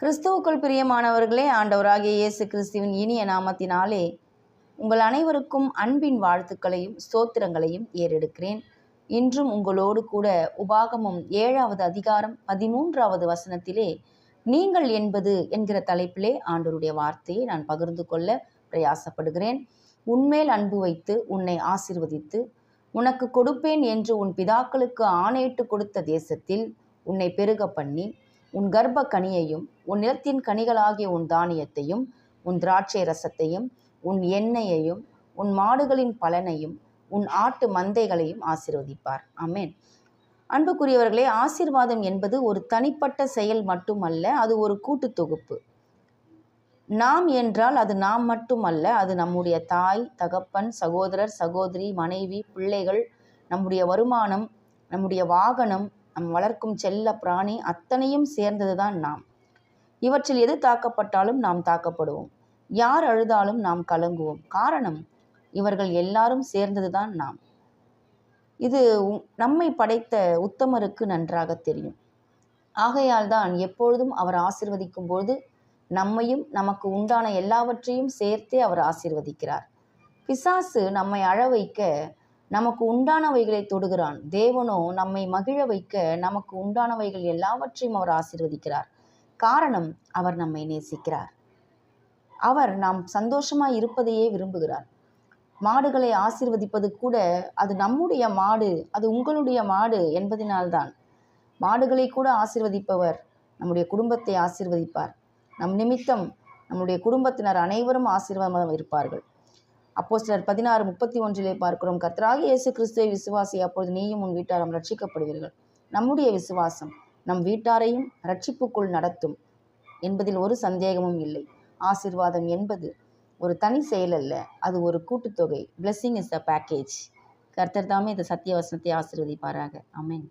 கிறிஸ்துவுக்குள் பிரியமானவர்களே ஆண்டவராகிய இயேசு கிறிஸ்துவின் இனிய நாமத்தினாலே உங்கள் அனைவருக்கும் அன்பின் வாழ்த்துக்களையும் ஸ்தோத்திரங்களையும் ஏறெடுக்கிறேன். இன்றும் உங்களோடு கூட உபாகமும் ஏழாவது அதிகாரம் பதிமூன்றாவது வசனத்திலே நீங்கள் என்பது என்கிற தலைப்பிலே ஆண்டவருடைய வார்த்தையை நான் பகிர்ந்து கொள்ள பிரயாசப்படுகிறேன். உன்மேல் அன்பு வைத்து உன்னை ஆசிர்வதித்து உனக்கு கொடுப்பேன் என்று உன் பிதாக்களுக்கு ஆணையிட்டு கொடுத்த தேசத்தில் உன்னை பெருக பண்ணி உன் கர்ப்ப கனியையும் உன் நிலத்தின் கனிகளாகிய உன் தானியத்தையும் உன் திராட்சை ரசத்தையும் உன் எண்ணெயையும் உன் மாடுகளின் பலனையும் உன் ஆட்டு மந்தைகளையும் ஆசிர்வதிப்பார். அமேன் அன்புக்குரியவர்களே ஆசீர்வாதம் என்பது ஒரு தனிப்பட்ட செயல் மட்டுமல்ல அது ஒரு கூட்டு தொகுப்பு. நாம் என்றால் அது நாம் மட்டுமல்ல அது நம்முடைய தாய் தகப்பன் சகோதரர் சகோதரி மனைவி பிள்ளைகள் நம்முடைய வருமானம் நம்முடைய வாகனம் நம் வளர்க்கும் செல்ல பிராணி அத்தனையும் சேர்ந்ததுதான் நாம். இவற்றில் எது தாக்கப்பட்டாலும் நாம் தாக்கப்படுவோம். யார் அழுதாலும் நாம் கலங்குவோம். காரணம் இவர்கள் எல்லாரும் சேர்ந்ததுதான் நாம். இது உ- நம்மை படைத்த உத்தமருக்கு நன்றாக தெரியும். ஆகையால் தான் எப்பொழுதும் அவர் ஆசிர்வதிக்கும் பொழுது நம்மையும் நமக்கு உண்டான எல்லாவற்றையும் சேர்த்தே அவர் ஆசிர்வதிக்கிறார். பிசாசு நம்மை அழ வைக்க நமக்கு உண்டானவைகளை தொடுகிறான். தேவனோ நம்மை மகிழ வைக்க நமக்கு உண்டானவைகள் எல்லாவற்றையும் அவர் ஆசிர்வதிக்கிறார். காரணம் அவர் நம்மை நேசிக்கிறார். அவர் நாம் சந்தோஷமாக இருப்பதையே விரும்புகிறார். மாடுகளை ஆசிர்வதிப்பது கூட அது நம்முடைய மாடு அது உங்களுடைய மாடு என்பதனால்தான். மாடுகளை கூட ஆசீர்வதிப்பவர் நம்முடைய குடும்பத்தை ஆசிர்வதிப்பார். நம் நிமித்தம் நம்முடைய குடும்பத்தினர் அனைவரும் ஆசீர்வாதமாக இருப்பார்கள். அப்போ சிலர் பதினாறு முப்பத்தி ஒன்றிலே பார்க்கிறோம் கர்த்தராக இயேசு கிறிஸ்துவை விசுவாசி அப்பொழுது நீயும் உன் வீட்டாரும் ரட்சிக்கப்படுவீர்கள் நம்முடைய விசுவாசம் நம் வீட்டாரையும் ரட்சிப்புக்குள் நடத்தும் என்பதில் ஒரு சந்தேகமும் இல்லை. ஆசீர்வாதம் என்பது ஒரு தனி செயல் அல்ல அது ஒரு கூட்டுத்தொகை. Blessing இஸ் த பேக்கேஜ் கர்த்தர் தாமே இந்த சத்திய வசனத்தை ஆசிர்வதிப்பாராக. அமேன்